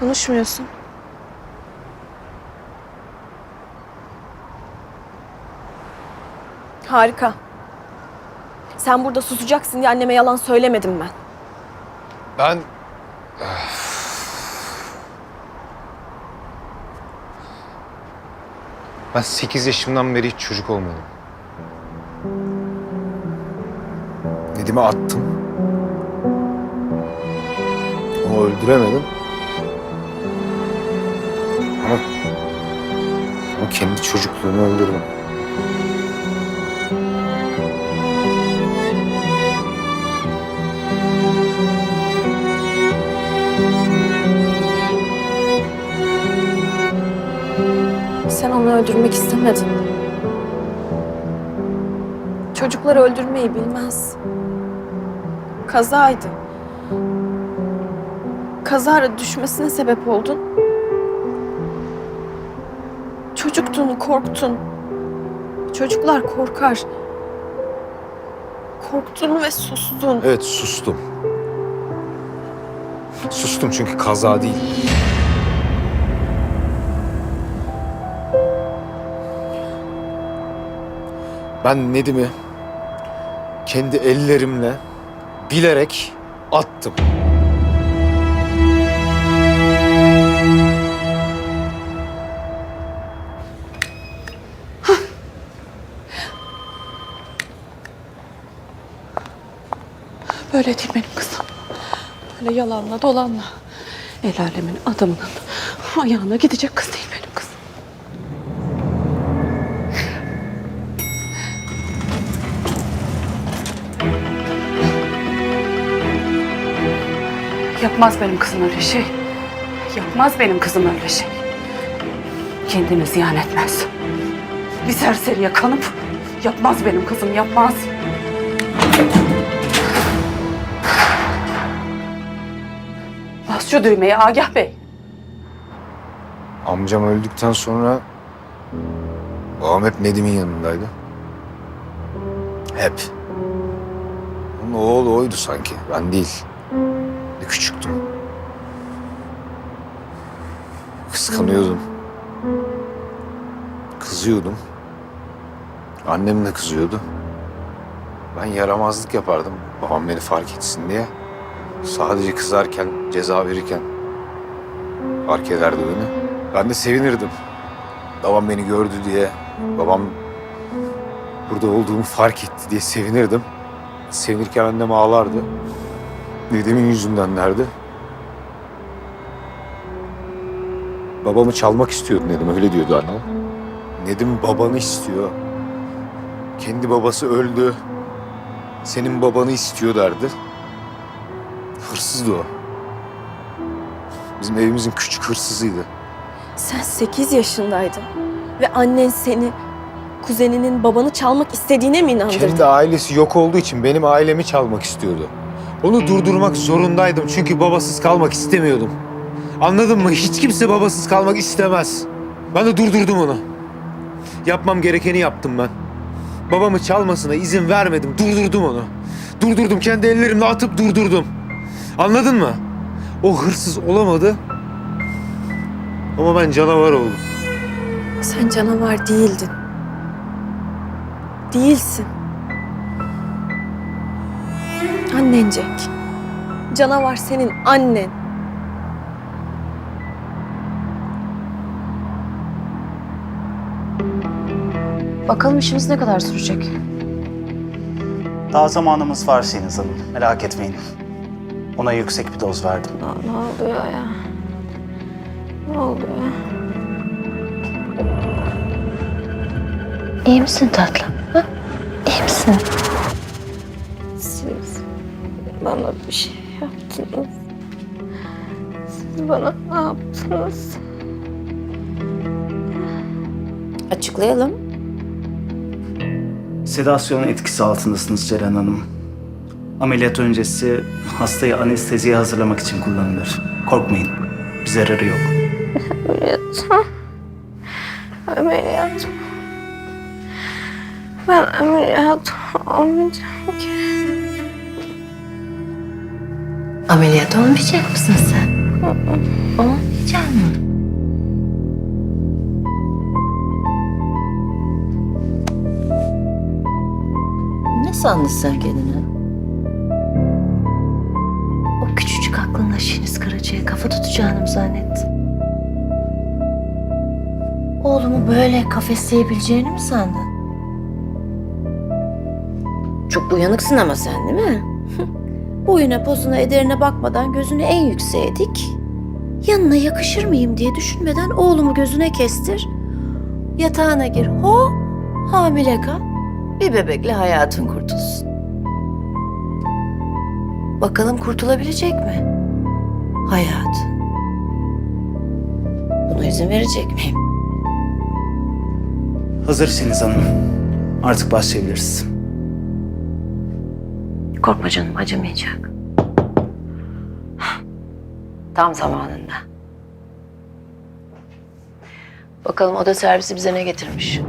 Konuşmuyorsun. Harika. Sen burada susacaksın diye anneme yalan söylemedim ben. Ben... Ben 8 yaşımdan beri hiç çocuk olmadım. Nedim'i attım. Ama öldüremedim. Ama, ama kendi çocukluğumu öldürdüm. Sen onu öldürmek istemedin. Çocukları öldürmeyi bilmez. Kazaydı. Kazara düşmesine sebep oldun. Çocuktun, korktun. Çocuklar korkar. Korktun ve sustun. Evet sustum. Sustum çünkü kaza değil. Ben Nedim'i kendi ellerimle bilerek attım. Böyle değil benim kızım. Böyle yalanla dolanla. El alemin adamının ayağına gidecek kız değil benim kızım. Yapmaz benim kızım öyle şey. Yapmaz benim kızım öyle şey. Kendini ziyan etmez. Bir serseriye kanıp yapmaz benim kızım yapmaz. Bas şu düğmeye Agah Bey. Amcam öldükten sonra babam hep Nedim'in yanındaydı. Hep. Onun oğlu oydu sanki. Ben değil. Ne küçüktüm. Kıskanıyordum. Kızıyordum. Annem de kızıyordu. Ben yaramazlık yapardım. Babam beni fark etsin diye. Sadece kızarken, ceza verirken fark ederdi beni. Ben de sevinirdim. Babam beni gördü diye, babam burada olduğumu fark etti diye sevinirdim. Sevinirken annem ağlardı. Nedim'in yüzünden derdi. Babamı çalmak istiyordu Nedim, öyle diyordu annem. Nedim babanı istiyor. Kendi babası öldü. Senin babanı istiyor derdi. Hırsızdı o. Bizim evimizin küçük hırsızıydı. Sen 8 yaşındaydın. Ve annen seni kuzeninin babanı çalmak istediğine mi inandırdı? Kendi ailesi yok olduğu için benim ailemi çalmak istiyordu. Onu durdurmak zorundaydım çünkü babasız kalmak istemiyordum. Anladın mı? Hiç kimse babasız kalmak istemez. Ben de durdurdum onu. Yapmam gerekeni yaptım ben. Babamı çalmasına izin vermedim. Durdurdum onu. Durdurdum. Kendi ellerimle atıp durdurdum. Anladın mı? O hırsız olamadı. Ama ben canavar oldum. Sen canavar değildin. Değilsin. Annen Cenk. Canavar senin annen. Bakalım işimiz ne kadar sürecek? Daha zamanımız var Seniz Hanım. Merak etmeyin. Ona yüksek bir doz verdim. Ne, ne oluyor ya? Ne oluyor? İyi misin tatlım? Ha? İyi misin? Siz bana bir şey yaptınız. Siz bana ne yaptınız? Açıklayalım. Sedasyonun etkisi altındasınız Ceren Hanım. Ameliyat öncesi hastayı anesteziye hazırlamak için kullanılır. Korkmayın. Bir zararı yok. Ameliyat. Ameliyat. Ben ameliyat olmayacağım ki. Ameliyat olmayacak mısın sen? Olmayacak mı? Ne sandın sen kendine? Karaca'ya kafa tutacağını mı zannettin? Oğlumu böyle kafesleyebileceğini mi sandın? Çok uyanıksın ama sen değil mi? Boyuna posuna ederine bakmadan gözünü en yükseğe dik. Yanına yakışır mıyım diye düşünmeden oğlumu gözüne kestir. Yatağına gir. Ho, hamile kal. Bir bebekle hayatın kurtulsun. Bakalım kurtulabilecek mi? Hayatın. Buna izin verecek miyim? Hazır Şeniz Hanım. Artık başlayabiliriz. Korkma canım acımayacak. Tam zamanında. Bakalım oda servisi bize ne getirmiş.